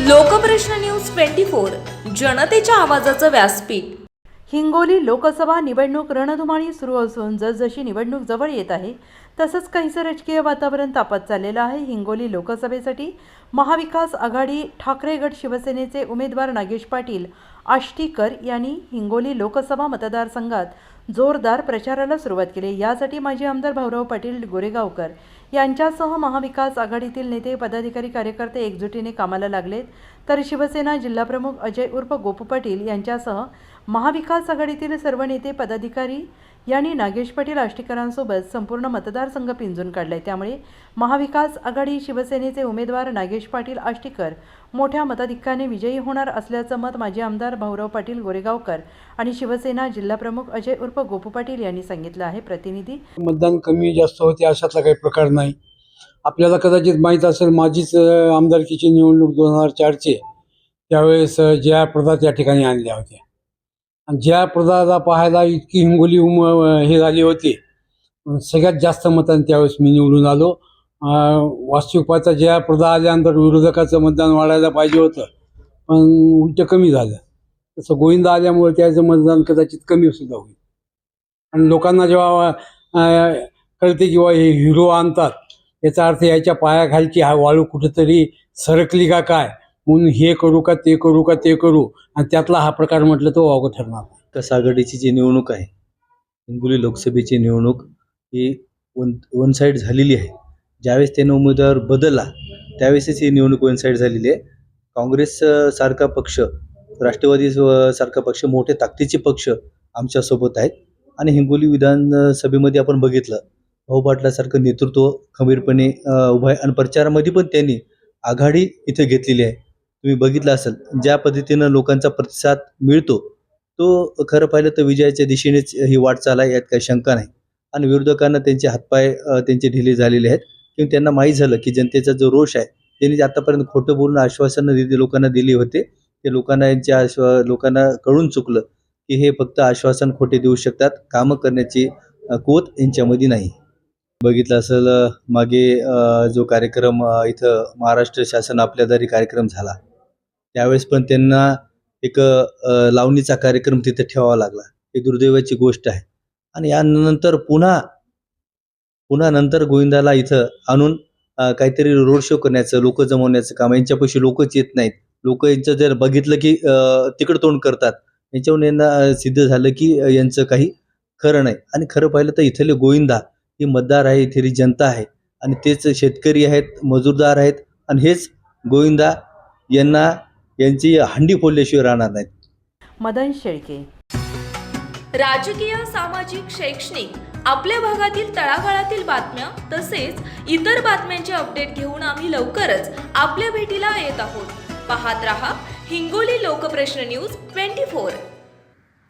Lokprashna news twenty four जनतेच्या आवाजाचं व्यासपीठ. हिंगोली लोकसभा निवडणूक रणधुमाळी सुरू असून जसजशी निवडणूक जवळ येत आहे तसंच काहीसं राजकीय वातावरण तापत चाललेलं आहे हिंगोली लोकसभेसाठी. महाविकास आघाडी ठाकरे गट शिवसेनेचे उमेदवार नागेश पाटील आष्टीकर यांनी हिंगोली लोकसभा मतदारसंघात जोरदार प्रचाराला सुरुवात केली. यासाठी माजी आमदार भाऊराव पाटील गोरेगावकर यांच्यासह महाविकास आघाडीतील नेते पदाधिकारी कार्यकर्ते एकजुटीने कामाला लागलेत. तर शिवसेना जिल्हाप्रमुख अजय उर्फ गोपू पाटील यांच्यासह महाविकास आघाडीतील सर्व नेते पदाधिकारी यांनी नागेश पाटील आष्टीकरांसोबत संपूर्ण मतदारसंघ पिंजून काढलाय. त्यामुळे महाविकास आघाडी शिवसेनेचे उमेदवार नागेश पाटील आष्टीकर मोठ्या मताधिक्याने विजयी होणार असल्याचं मत माजी आमदार भाऊराव पाटील गोरेगावकर आणि शिवसेना जिल्हाप्रमुख अजय उर्फ गोपू पाटील यांनी सांगितलं आहे. प्रतिनिधी मतदान कमी जास्त होते अशातला काही प्रकार नाही. आपल्याला कदाचित माहीत असेल माझीच आमदारकीची निवडणूक दोन हजार चारची त्यावेळेस जया प्रदात या ठिकाणी आणल्या होत्या. ज्या प्रदाला पाहायला इतकी हिंगोली उम हे झाली होती सगळ्यात जास्त मतांनी त्यावेळेस मी निवडून आलो. वास्तविकपाचा ज्या प्रदा आल्यानंतर विरोधकाचं मतदान वाढायला पाहिजे होतं पण उलट कमी झालं. तसं गोविंदा आल्यामुळे त्याचं मतदान कदाचित कमी सुद्धा होईल. आणि लोकांना जेव्हा कळते किंवा हे हिरो आणतात याचा अर्थ याच्या पायाखालची हा वाळू कुठेतरी सरकली का काय? म्हणून हे करू का ते करू का ते करू? आणि त्यातला हा प्रकार म्हटलं तो वावगं ठरणार विकास आघाडीची जी निवडणूक आहे हिंगोली लोकसभेची निवडणूक ही वन वन साईड झालेली आहे. ज्यावेळेस त्याने उमेदवार बदलला त्यावेळेसच ही निवडणूक वन साईड झालेली आहे. काँग्रेस सारखा पक्ष राष्ट्रवादी सारखा पक्ष मोठे ताकदीचे पक्ष आमच्यासोबत आहेत. आणि हिंगोली विधानसभेमध्ये आपण बघितलं भाऊ पाटलासारखं नेतृत्व खंबीरपणे उभं आहे. आणि प्रचारामध्ये पण त्यांनी आघाडी इथे घेतलेली आहे. तुम्ही बघितलं असेल ज्या पद्धतीनं लोकांचा प्रतिसाद मिळतो तो खरं पाहिलं तर विजयाच्या दिशेनेच ही वाटचाल आहे यात काही शंका नाही. आणि विरोधकांना त्यांचे हातपाय त्यांचे ढिले झालेले आहेत. किंवा त्यांना माहीत झालं की जनतेचा जो रोष आहे त्यांनी जे आतापर्यंत खोटं बोलून आश्वासनं दिली लोकांना दिली होते ते लोकांना यांच्या आश्वा लोकांना कळून चुकलं की हे फक्त आश्वासन खोटे देऊ शकतात कामं करण्याची कोत यांच्यामध्ये नाही. बघितलं असेल मागे जो कार्यक्रम इथं महाराष्ट्र शासन आपल्या दारी कार्यक्रम झाला. त्यावेळेस पण त्यांना एक लावणीचा कार्यक्रम तिथे ठेवावा लागला. ही दुर्दैवाची गोष्ट आहे. आणि यानंतर पुन्हा पुन्हा नंतर गोविंदाला इथं आणून काहीतरी रोड शो करण्याचं लोक जमवण्याचं काम यांच्यापाशी लोकच येत नाहीत. लोक यांचं जर बघितलं की तिकडं तोंड करतात यांच्यावर यांना सिद्ध झालं की यांचं काही खरं नाही. आणि खरं पाहिलं तर इथले गोविंदा ही मतदार आहे इथली जनता आहे. आणि तेच शेतकरी आहेत मजूरदार आहेत. आणि हेच गोविंदा यांना यांची हंडी फोडल्याशिवाय राहणार नाहीत. मदन शेळके. राजकीय सामाजिक शैक्षणिक आपल्या भागातील तळागाळातील बातम्या तसेच इतर बातम्यांचे अपडेट घेऊन आम्ही लवकरच आपल्या भेटीला येत आहोत. पाहत रहा Hingoli Lokprashna news twenty four.